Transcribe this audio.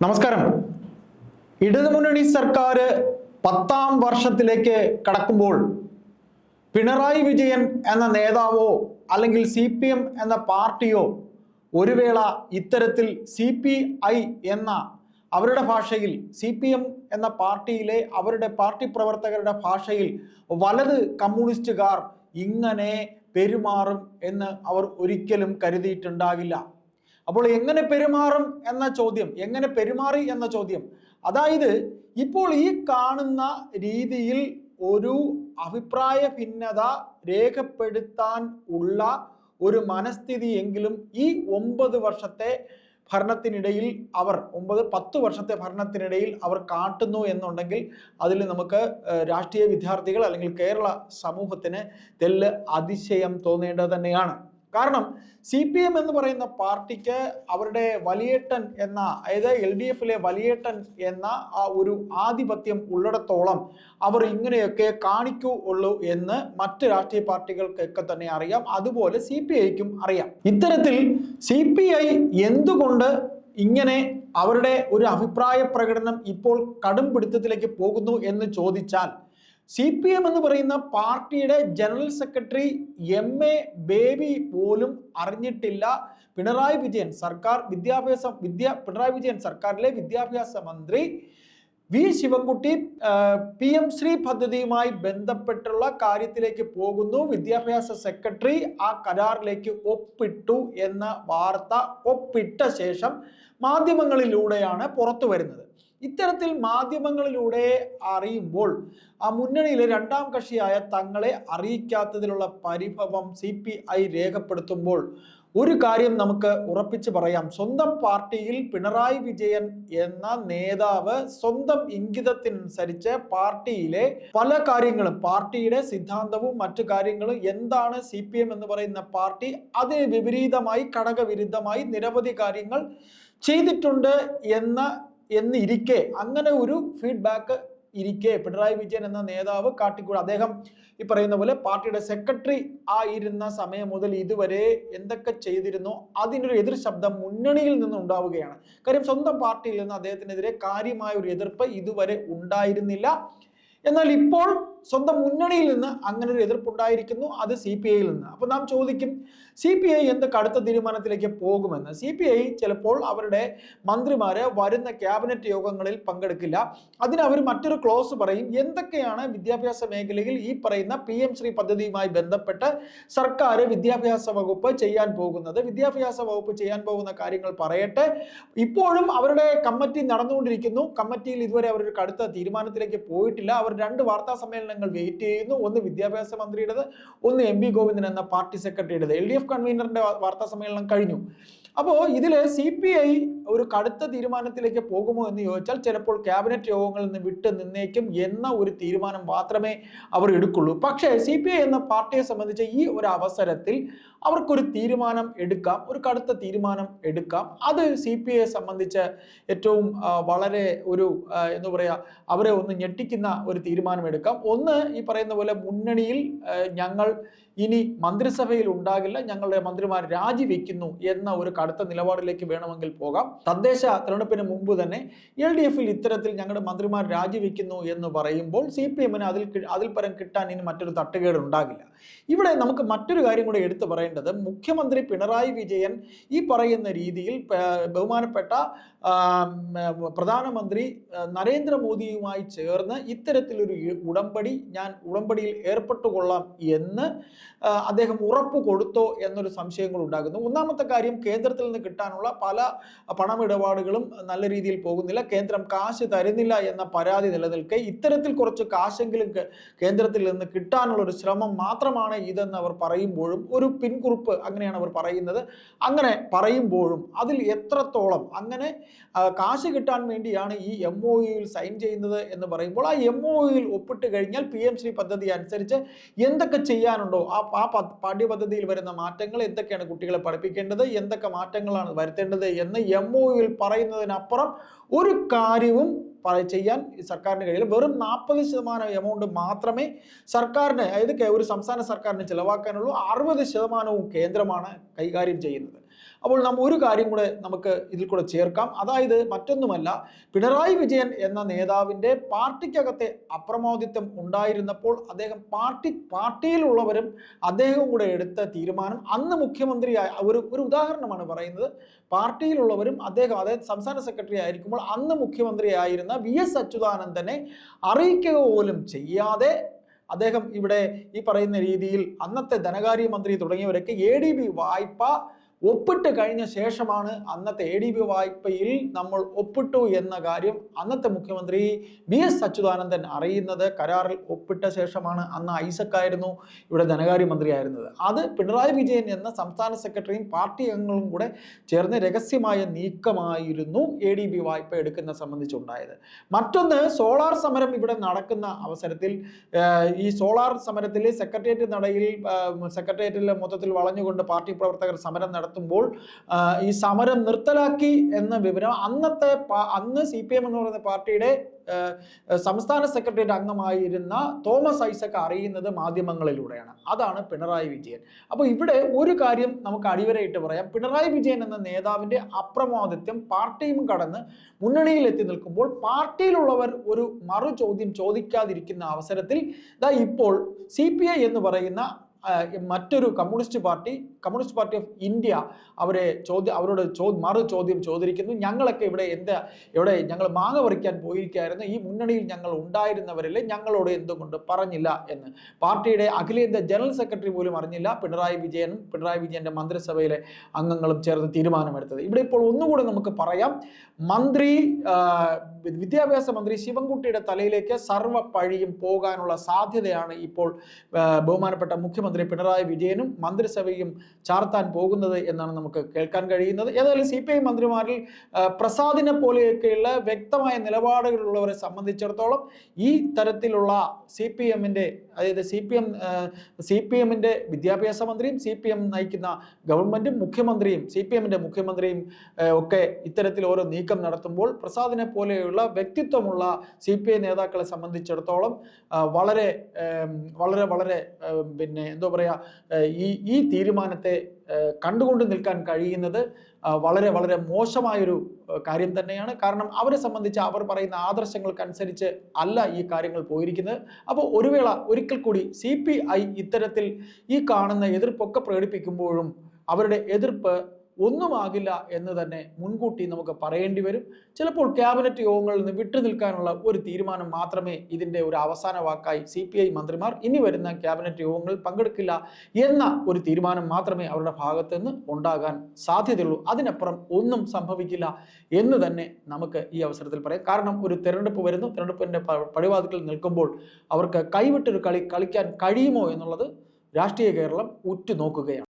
നമസ്കാരം. ഇടതുമുന്നണി സർക്കാർ പത്താം വർഷത്തിലേക്ക് കടക്കുമ്പോൾ പിണറായി വിജയൻ എന്ന നേതാവോ അല്ലെങ്കിൽ സി പി എം എന്ന പാർട്ടിയോ ഒരു വേള ഇത്തരത്തിൽ സി പി ഐ എന്ന അവരുടെ ഭാഷയിൽ സി പി എം എന്ന പാർട്ടിയിലെ അവരുടെ പാർട്ടി പ്രവർത്തകരുടെ ഭാഷയിൽ വലത് കമ്മ്യൂണിസ്റ്റുകാർ ഇങ്ങനെ പെരുമാറും എന്ന് അവർ ഒരിക്കലും കരുതിയിട്ടുണ്ടാകില്ല അപ്പോൾ എങ്ങനെ പെരുമാറും എന്ന ചോദ്യം എങ്ങനെ പെരുമാറി എന്ന ചോദ്യം. അതായത് ഇപ്പോൾ ഈ കാണുന്ന രീതിയിൽ ഒരു അഭിപ്രായ ഭിന്നത രേഖപ്പെടുത്താൻ ഉള്ള ഒരു മനസ്ഥിതി എങ്കിലും ഈ ഒമ്പത് വർഷത്തെ ഭരണത്തിനിടയിൽ അവർ ഒമ്പത് പത്ത് വർഷത്തെ ഭരണത്തിനിടയിൽ അവർ കാട്ടുന്നു എന്നുണ്ടെങ്കിൽ അതിൽ നമുക്ക് രാഷ്ട്രീയ വിദ്യാർത്ഥികൾ അല്ലെങ്കിൽ കേരള സമൂഹത്തിന് തെല്ല് അതിശയം തോന്നേണ്ടത് തന്നെയാണ്. കാരണം സി പി എം എന്ന് പറയുന്ന പാർട്ടിക്ക് അവരുടെ വലിയേട്ടൻ എന്ന അതായത് എൽ ഡി എഫിലെ വലിയേട്ടൻ എന്ന ആ ഒരു ആധിപത്യം ഉള്ളിടത്തോളം അവർ ഇങ്ങനെയൊക്കെ കാണിക്കൂ ഉള്ളൂ എന്ന് മറ്റ് രാഷ്ട്രീയ പാർട്ടികൾക്കൊക്കെ തന്നെ അറിയാം. അതുപോലെ സി പി ഐക്കും അറിയാം. ഇത്തരത്തിൽ സി പി ഐ എന്തുകൊണ്ട് ഇങ്ങനെ അവരുടെ ഒരു അഭിപ്രായ പ്രകടനം ഇപ്പോൾ കടും പിടുത്തത്തിലേക്ക് പോകുന്നു എന്ന് ചോദിച്ചാൽ സി പി എം എന്ന് പറയുന്ന പാർട്ടിയുടെ general secretary M A Baby പോലും അറിഞ്ഞിട്ടില്ല. പിണറായി വിജയൻ സർക്കാർ വിദ്യാഭ്യാസ വിദ്യ പിണറായി വിജയൻ സർക്കാരിലെ വിദ്യാഭ്യാസ മന്ത്രി V Sivankutty P M Shri പദ്ധതിയുമായി ബന്ധപ്പെട്ടുള്ള കാര്യത്തിലേക്ക് പോകുന്നു. വിദ്യാഭ്യാസ സെക്രട്ടറി ആ കരാറിലേക്ക് ഒപ്പിട്ടു എന്ന വാർത്ത ഒപ്പിട്ട ശേഷം മാധ്യമങ്ങളിലൂടെയാണ് പുറത്തു വരുന്നത്. ഇത്തരത്തിൽ മാധ്യമങ്ങളിലൂടെ അറിയുമ്പോൾ ആ മുന്നണിയിലെ രണ്ടാം കക്ഷിയായ തങ്ങളെ അറിയിക്കാത്തതിലുള്ള പരിഭവം സി പി ഐ രേഖപ്പെടുത്തുമ്പോൾ ഒരു കാര്യം നമുക്ക് ഉറപ്പിച്ചു പറയാം. സ്വന്തം പാർട്ടിയിൽ പിണറായി വിജയൻ എന്ന നേതാവ് സ്വന്തം ഇംഗിതത്തിനനുസരിച്ച് പാർട്ടിയിലെ പല കാര്യങ്ങളും പാർട്ടിയുടെ സിദ്ധാന്തവും മറ്റു കാര്യങ്ങളും എന്താണ് സി എന്ന് പറയുന്ന പാർട്ടി അതിന് വിപരീതമായി ഘടകവിരുദ്ധമായി നിരവധി കാര്യങ്ങൾ ചെയ്തിട്ടുണ്ട് എന്ന എന്നിരിക്കെ. അങ്ങനെ ഒരു ഫീഡ്ബാക്ക് ഇരിക്കെ. പിണറായി വിജയൻ എന്ന നേതാവ് കാട്ടിക്കൂടെ. അദ്ദേഹം ഈ പറയുന്ന പോലെ പാർട്ടിയുടെ സെക്രട്ടറി ആയിരുന്ന സമയം മുതൽ ഇതുവരെ എന്തൊക്കെ ചെയ്തിരുന്നോ അതിനൊരു എതിർ ശബ്ദം മുന്നണിയിൽ നിന്ന് ഉണ്ടാവുകയാണ്. കാര്യം സ്വന്തം പാർട്ടിയിൽ നിന്ന് അദ്ദേഹത്തിനെതിരെ കാര്യമായ ഒരു എതിർപ്പ് ഇതുവരെ ഉണ്ടായിരുന്നില്ല. എന്നാൽ ഇപ്പോൾ സ്വന്തം മുന്നണിയിൽ നിന്ന് അങ്ങനെ ഒരു എതിർപ്പുണ്ടായിരിക്കുന്നു അത് സി പി ഐയിൽ നിന്ന്. അപ്പോൾ നാം ചോദിക്കും സി പി ഐ എന്ത് കടുത്ത തീരുമാനത്തിലേക്ക് പോകുമെന്ന്? സി പി ഐ ചിലപ്പോൾ അവരുടെ മന്ത്രിമാര് വരുന്ന ക്യാബിനറ്റ് യോഗങ്ങളിൽ പങ്കെടുക്കില്ല. അതിന് അവർ മറ്റൊരു ക്ലോസ് പറയും എന്തൊക്കെയാണ് വിദ്യാഭ്യാസ മേഖലയിൽ ഈ പറയുന്ന പി എം ശ്രീ പദ്ധതിയുമായി ബന്ധപ്പെട്ട് സർക്കാർ വിദ്യാഭ്യാസ വകുപ്പ് ചെയ്യാൻ പോകുന്നത്? വിദ്യാഭ്യാസ വകുപ്പ് ചെയ്യാൻ പോകുന്ന കാര്യങ്ങൾ പറയട്ടെ. ഇപ്പോഴും അവരുടെ കമ്മിറ്റി നടന്നുകൊണ്ടിരിക്കുന്നു. കമ്മിറ്റിയിൽ ഇതുവരെ അവരൊരു കടുത്ത തീരുമാനത്തിലേക്ക് പോയിട്ടില്ല. അവർ രണ്ട് വാർത്താ സമ്മേളനങ്ങൾ വെയിറ്റ് ചെയ്യുന്നു. ഒന്ന് വിദ്യാഭ്യാസ മന്ത്രിയുടേത് ഒന്ന് എം ഗോവിന്ദൻ എന്ന പാർട്ടി സെക്രട്ടറിയുടേത് എൽ ഡി എഫ് കൺവീനറിന്റെ വാർത്താ സമ്മേളനം കഴിഞ്ഞു. അപ്പോൾ ഇതിൽ സി പി ഐ ഒരു കടുത്ത തീരുമാനത്തിലേക്ക് പോകുമോ എന്ന് ചോദിച്ചാൽ ചിലപ്പോൾ ക്യാബിനറ്റ് യോഗങ്ങളിൽ നിന്ന് വിട്ട് നിന്നേക്കും എന്ന ഒരു തീരുമാനം മാത്രമേ അവർ എടുക്കുള്ളൂ. പക്ഷേ സി പി ഐ എന്ന പാർട്ടിയെ സംബന്ധിച്ച് ഈ ഒരു അവസരത്തിൽ അവർക്കൊരു തീരുമാനം എടുക്കാം. ഒരു കടുത്ത തീരുമാനം എടുക്കാം. അത് സി പി ഐയെ സംബന്ധിച്ച് ഏറ്റവും വളരെ ഒരു എന്ന് പറയുക അവരെ ഒന്ന് ഞെട്ടിക്കുന്ന ഒരു തീരുമാനം എടുക്കാം. ഒന്ന് ഈ പറയുന്ന പോലെ മുന്നണിയിൽ ഞങ്ങൾ ഇനി മന്ത്രിസഭയിൽ ഉണ്ടാകില്ല. ഞങ്ങളുടെ മന്ത്രിമാർ രാജിവെക്കുന്നു എന്ന ഒരു കടുത്ത നിലപാടിലേക്ക് വേണമെങ്കിൽ പോകാം. തദ്ദേശ തെരഞ്ഞെടുപ്പിന് മുമ്പ് തന്നെ എൽ ഡി എഫിൽ ഇത്തരത്തിൽ ഞങ്ങളുടെ മന്ത്രിമാർ രാജിവെക്കുന്നു എന്ന് പറയുമ്പോൾ സി പി എമ്മിന് അതിൽ അതിൽ പരം കിട്ടാൻ ഇനി മറ്റൊരു തട്ടുകേട് ഉണ്ടാകില്ല ഇവിടെ നമുക്ക് മറ്റൊരു കാര്യം കൂടെ എടുത്തു പറയേണ്ടത്. മുഖ്യമന്ത്രി പിണറായി വിജയൻ ഈ പറയുന്ന രീതിയിൽ ബഹുമാനപ്പെട്ട പ്രധാനമന്ത്രി നരേന്ദ്രമോദിയുമായി ചേർന്ന് ഇത്തരത്തിലൊരു ഉടമ്പടി ഞാൻ ഉടമ്പടിയിൽ ഏർപ്പെട്ടുകൊള്ളാം എന്ന് അദ്ദേഹം ഉറപ്പ് കൊടുത്തോ എന്നൊരു സംശയങ്ങൾ ഉണ്ടാകുന്നു. ഒന്നാമത്തെ കാര്യം കേന്ദ്രത്തിൽ നിന്ന് കിട്ടാനുള്ള പല പണമിടപാടുകളും നല്ല രീതിയിൽ പോകുന്നില്ല. കേന്ദ്രം കാശ് തരുന്നില്ല എന്ന പരാതി നിലനിൽക്കെ ഇത്തരത്തിൽ കുറച്ച് കാശെങ്കിലും കേന്ദ്രത്തിൽ നിന്ന് കിട്ടാനുള്ള ഒരു ശ്രമം മാത്രമാണ് ഇതെന്ന് അവർ പറയുമ്പോഴും ഒരു പിൻകുറിപ്പ് അങ്ങനെയാണ് അവർ പറയുന്നത്. അങ്ങനെ പറയുമ്പോഴും അതിൽ എത്രത്തോളം അങ്ങനെ കാശ് കിട്ടാൻ വേണ്ടിയാണ് ഈ എം ഒ യുയിൽ സൈൻ ചെയ്യുന്നത് എന്ന് പറയുമ്പോൾ ആ എം ഒ യുയിൽ ഒപ്പിട്ട് കഴിഞ്ഞാൽ പി എം ശ്രീ പദ്ധതി അനുസരിച്ച് എന്തൊക്കെ ചെയ്യാനുണ്ടോ ആ ആ പാഠ്യപദ്ധതിയിൽ വരുന്ന മാറ്റങ്ങൾ എന്തൊക്കെയാണ് കുട്ടികളെ പഠിപ്പിക്കേണ്ടത് എന്തൊക്കെ മാറ്റങ്ങളാണ് വരുത്തേണ്ടത് എന്ന് എം ഒ യുയിൽ പറയുന്നതിനപ്പുറം ഒരു കാര്യവും ചെയ്യാൻ സർക്കാരിന് കഴിയില്ല. വെറും നാൽപ്പത് ശതമാനം എമൗണ്ട് മാത്രമേ സർക്കാരിന് അതായത് ഒരു സംസ്ഥാന സർക്കാരിന് ചിലവാക്കാനുള്ളൂ. അറുപത് ശതമാനവും കേന്ദ്രമാണ് കൈകാര്യം ചെയ്യുന്നത്. അപ്പോൾ നാം ഒരു കാര്യം കൂടെ നമുക്ക് ഇതിൽ കൂടെ ചേർക്കാം. അതായത് മറ്റൊന്നുമല്ല പിണറായി വിജയൻ എന്ന നേതാവിന്റെ പാർട്ടിക്കകത്തെ അപ്രമോദിത്വം ഉണ്ടായിരുന്നപ്പോൾ അദ്ദേഹം പാർട്ടി പാർട്ടിയിലുള്ളവരും അദ്ദേഹം കൂടെ എടുത്ത തീരുമാനം അന്ന് മുഖ്യമന്ത്രിയായ ഒരു ഒരു ഉദാഹരണമാണ് പറയുന്നത്. പാർട്ടിയിലുള്ളവരും അദ്ദേഹം അതായത് സംസ്ഥാന സെക്രട്ടറി ആയിരിക്കുമ്പോൾ അന്ന് മുഖ്യമന്ത്രിയായിരുന്ന വി എസ് അച്യുതാനന്ദനെ അറിയിക്കുക പോലും ചെയ്യാതെ അദ്ദേഹം ഇവിടെ ഈ പറയുന്ന രീതിയിൽ അന്നത്തെ ധനകാര്യമന്ത്രി തുടങ്ങിയവരൊക്കെ എ ഡി ബി വായ്പ ഒപ്പിട്ട് കഴിഞ്ഞ ശേഷമാണ് അന്നത്തെ എ ഡി ബി വായ്പയിൽ നമ്മൾ ഒപ്പിട്ടു എന്ന കാര്യം അന്നത്തെ മുഖ്യമന്ത്രി ബി എസ് അച്യുതാനന്ദൻ അറിയുന്നത്. കരാറിൽ ഒപ്പിട്ട ശേഷമാണ് അന്ന് ഐസക്കായിരുന്നു ഇവിടെ ധനകാര്യമന്ത്രി ആയിരുന്നത് അത് പിണറായി വിജയൻ എന്ന സംസ്ഥാന സെക്രട്ടറിയും പാർട്ടി അംഗങ്ങളും കൂടെ ചേർന്ന് രഹസ്യമായ നീക്കമായിരുന്നു എ ഡി ബി വായ്പ എടുക്കുന്ന സംബന്ധിച്ചുണ്ടായത്. മറ്റൊന്ന് സോളാർ സമരം ഇവിടെ നടക്കുന്ന അവസരത്തിൽ ഈ സോളാർ സമരത്തിൽ സെക്രട്ടേറിയറ്റ് നടയിൽ സെക്രട്ടേറിയറ്റിൽ മൊത്തത്തിൽ വളഞ്ഞുകൊണ്ട് പാർട്ടി പ്രവർത്തകർ സമരം നടത്തുമ്പോൾ ഈ സമരം നിർത്തലാക്കി എന്ന വിവരം അന്നത്തെ അന്ന് സി പി എം എന്ന് പറയുന്ന പാർട്ടിയുടെ സംസ്ഥാന സെക്രട്ടേറിയറ്റ് അംഗമായിരുന്ന തോമസ് ഐസക് അറിയുന്നത് മാധ്യമങ്ങളിലൂടെയാണ്. അതാണ് പിണറായി വിജയൻ. അപ്പോൾ ഇവിടെ ഒരു കാര്യം നമുക്ക് അടിവരയിട്ട് പറയാം. പിണറായി വിജയൻ എന്ന നേതാവിന്റെ അപ്രമോദിത്വം പാർട്ടിയും കടന്ന് മുന്നണിയിൽ എത്തി നിൽക്കുമ്പോൾ പാർട്ടിയിലുള്ളവർ ഒരു മറു ചോദ്യം ചോദിക്കാതിരിക്കുന്ന അവസരത്തിൽ ഇതാ ഇപ്പോൾ സി എന്ന് പറയുന്ന മറ്റൊരു communist party communist party of India അവരെ ചോദ്യം അവരോട് ചോ മറു ചോദ്യം ചോദിച്ചിരിക്കുന്നു ഞങ്ങളൊക്കെ ഇവിടെ എന്താ ഇവിടെ ഞങ്ങൾ മാങ്ങ പറിക്കാൻ പോയിരിക്കുകയായിരുന്നു. ഈ മുന്നണിയിൽ ഞങ്ങൾ ഉണ്ടായിരുന്നവരല്ലേ ഞങ്ങളോട് എന്തുകൊണ്ട് പറഞ്ഞില്ല എന്ന്. പാർട്ടിയുടെ അഖിലേന്ത്യാ ജനറൽ സെക്രട്ടറി പോലും അറിഞ്ഞില്ല. പിണറായി വിജയനും പിണറായി വിജയന്റെ മന്ത്രിസഭയിലെ അംഗങ്ങളും ചേർന്ന് തീരുമാനമെടുത്തത്. ഇവിടെ ഇപ്പോൾ ഒന്നുകൂടെ നമുക്ക് പറയാം. മന്ത്രി വിദ്യാഭ്യാസ മന്ത്രി ശിവൻകുട്ടിയുടെ തലയിലേക്ക് സർവ പഴിയും പോകാനുള്ള സാധ്യതയാണ് ഇപ്പോൾ ബഹുമാനപ്പെട്ട മുഖ്യമന്ത്രി പിണറായി വിജയനും മന്ത്രിസഭയും ചാർത്താൻ പോകുന്നത് എന്നാണ് നമുക്ക് കേൾക്കാൻ കഴിയുന്നത്. ഏതായാലും സി പി ഐ മന്ത്രിമാരിൽ പ്രസാദിനെ പോലെയൊക്കെയുള്ള വ്യക്തമായ നിലപാടുകളുള്ളവരെ സംബന്ധിച്ചിടത്തോളം ഈ തരത്തിലുള്ള സി പി എമ്മിന്റെ അതായത് C P M C P എമ്മിന്റെ വിദ്യാഭ്യാസ മന്ത്രിയും സി പി എം നയിക്കുന്ന ഗവൺമെന്റും മുഖ്യമന്ത്രിയും സി പി എമ്മിന്റെ മുഖ്യമന്ത്രിയും ഒക്കെ ഇത്തരത്തിൽ ഓരോ നീക്കം നടത്തുമ്പോൾ പ്രസാദിനെ പോലെയുള്ള വ്യക്തിത്വമുള്ള സി പി ഐ നേതാക്കളെ സംബന്ധിച്ചിടത്തോളം വളരെ വളരെ വളരെ പിന്നെ എന്തോ പറയുക ഈ ഈ തീരുമാനത്തെ ഏഹ്, കണ്ടുകൊണ്ട് നിൽക്കാൻ കഴിയുന്നത് വളരെ വളരെ മോശമായൊരു കാര്യം തന്നെയാണ്. കാരണം അവരെ സംബന്ധിച്ച് അവർ പറയുന്ന ആദർശങ്ങൾക്കനുസരിച്ച് അല്ല ഈ കാര്യങ്ങൾ പോയിരിക്കുന്നത്. അപ്പോൾ ഒരു വേള ഒരിക്കൽ കൂടി സി പി ഐ ഇത്തരത്തിൽ ഈ കാണുന്ന എതിർപ്പൊക്കെ പ്രകടിപ്പിക്കുമ്പോഴും അവരുടെ എതിർപ്പ് ഒന്നുമാകില്ല എന്ന് തന്നെ മുൻകൂട്ടി നമുക്ക് പറയേണ്ടി വരും. ചിലപ്പോൾ ക്യാബിനറ്റ് യോഗങ്ങളിൽ നിന്ന് വിട്ടു നിൽക്കാനുള്ള ഒരു തീരുമാനം മാത്രമേ ഇതിന്റെ ഒരു അവസാന വാക്കായി സി മന്ത്രിമാർ ഇനി വരുന്ന ക്യാബിനറ്റ് യോഗങ്ങളിൽ പങ്കെടുക്കില്ല എന്ന ഒരു തീരുമാനം മാത്രമേ അവരുടെ ഭാഗത്തു നിന്ന് ഉണ്ടാകാൻ സാധ്യതയുള്ളൂ. അതിനപ്പുറം ഒന്നും സംഭവിക്കില്ല എന്ന് തന്നെ നമുക്ക് ഈ അവസരത്തിൽ പറയാം. കാരണം ഒരു തെരഞ്ഞെടുപ്പ് വരുന്നു. തിരഞ്ഞെടുപ്പിന്റെ പടിവാതിക്കൽ നിൽക്കുമ്പോൾ അവർക്ക് കൈവിട്ടൊരു കളി കളിക്കാൻ കഴിയുമോ എന്നുള്ളത് രാഷ്ട്രീയ കേരളം ഉറ്റുനോക്കുകയാണ്.